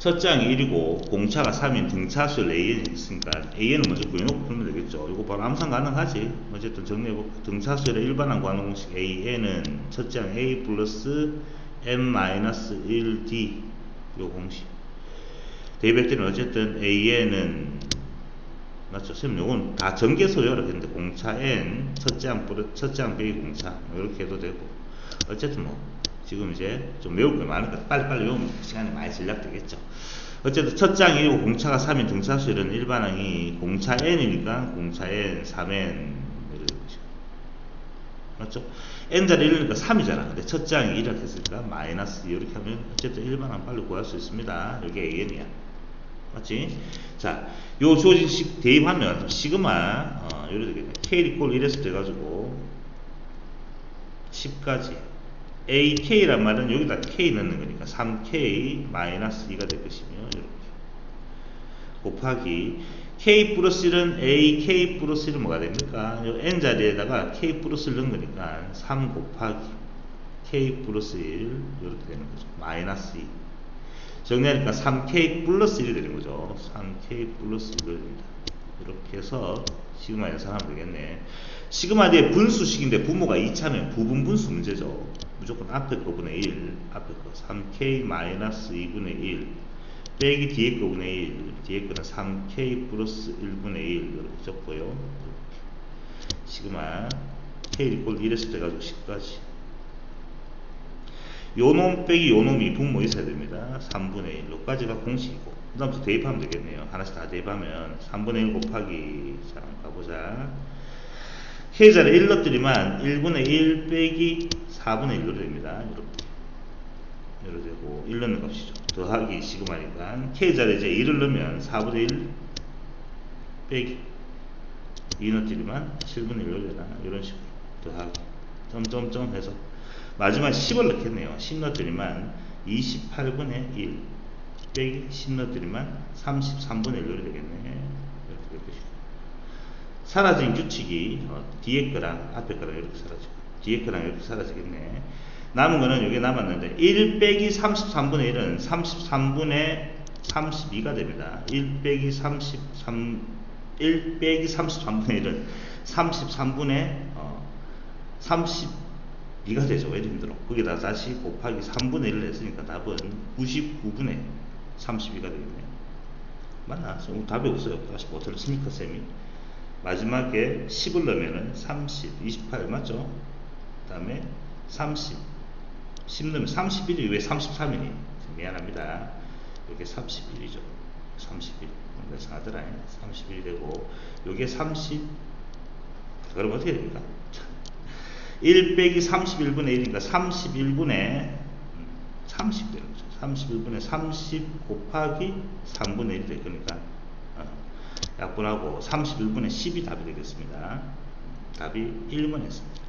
첫 장이 1이고 공차가 3인 등차수 AN이 있으니까 AN은 먼저 구해놓고 풀면 되겠죠. 이거 바로 암산 가능하지. 어쨌든 정리해볼까. 등차수의 일반항 관호 공식 AN은 첫 장 A 플러스 M-1D 요 공식. 대입했더니 어쨌든 AN은 맞죠? 선생님 요건 다 이렇게 했는데 공차 N 첫장 첫장 B 공차 이렇게 해도 되고 어쨌든 뭐 지금 이제 좀 외울 게 많으니까 빨리빨리 외우면 시간이 많이 절약되겠죠. 어쨌든 첫 장이고 공차가 3인 등차수일은 일반항이 공차 n이니까 공차 n 3n 맞죠? n자리 1이니까 3이잖아. 근데 첫 장이 1이라고 했으니까 마이너스 이렇게 하면 어쨌든 일반항 빨리 구할 수 있습니다. 이게 an이야. 맞지? 자, 요 주어진 대입하면 시그마 어, 이렇게 되겠네. k 이꼴 1에서 돼가지고 10까지 ak란 말은 여기다 k 넣는 거니까 3k 마이너스 2가 될 것이며 이렇게 곱하기 k 플러스 1은 a k 플러스 1은 뭐가 됩니까? 요 n 자리에다가 k 플러스 1 넣은 거니까 3 곱하기 k 플러스 1 이렇게 되는 거죠. 마이너스 2 정리하니까 3k 플러스 1이 되는 거죠. 3k 플러스 1이 됩니다. 이렇게 해서 시그마 연산하면 되겠네. 시그마 뒤에 분수식인데 부모가 2차면 부분 분수 문제죠. 무조건 앞에 거분의 1, 앞에 거 3k 마이너스 2분의 1 빼기 뒤에 거분의 1, 뒤에 거는 3k 플러스 1분의 1 이렇게 적고요. 시그마 k 이꼴 1에서 돼가지고 10까지 요놈 빼기 요놈이 분모 있어야 됩니다. 3분의 1. 로까지가 공식이고. 그 다음부터 대입하면 되겠네요. 하나씩 다 대입하면 3분의 1 곱하기 자 가보자. K자를 1 넣었더니만 1분의 1 빼기 4분의 1로 됩니다. 이렇게. 이렇게 되고 1 넣는 값이죠. 더하기 시그마니까 K자를 이제 1을 넣으면 4분의 1 빼기 2 넣었더니만 7분의 1로 되나 이런 식으로 더하기 점점점 해서 마지막에 10을 넣겠네요. 10 넣었더니만 28분의 1 빼기 10 넣었더니만 33분의 1로 되겠네. 이렇게 될 것이고. 사라진 규칙이 어, 뒤에 거랑 앞에 거랑 이렇게 사라지고 뒤에 거랑 이렇게 사라지겠네. 남은 거는 여기 남았는데 1 빼기 33분의 1은 33분의 32가 됩니다. 1 빼기 33 1 빼기 33분의 1은 33분의 어, 32가 되죠. 왜 힘들어? 거기다 다시 곱하기 3분의 1을 했으니까 답은 99분의 32가 되겠네요. 맞나? 답이 없어요. 다시 뭐 들었습니까, 쌤이? 마지막에 10을 넣으면 30, 28 맞죠? 그 다음에 30, 10 넣으면 31이 왜 33이니? 미안합니다. 이게 31이죠. 31. 그래서 하더라. 31이 되고, 요게 30, 그럼 어떻게 됩니까? 1 빼기 31분의 1이니까 31분의 30 되는 거죠. 31분의 30 곱하기 3분의 1이 될 거니까 어, 약분하고 31분의 10이 답이 되겠습니다. 답이 1번 했습니다.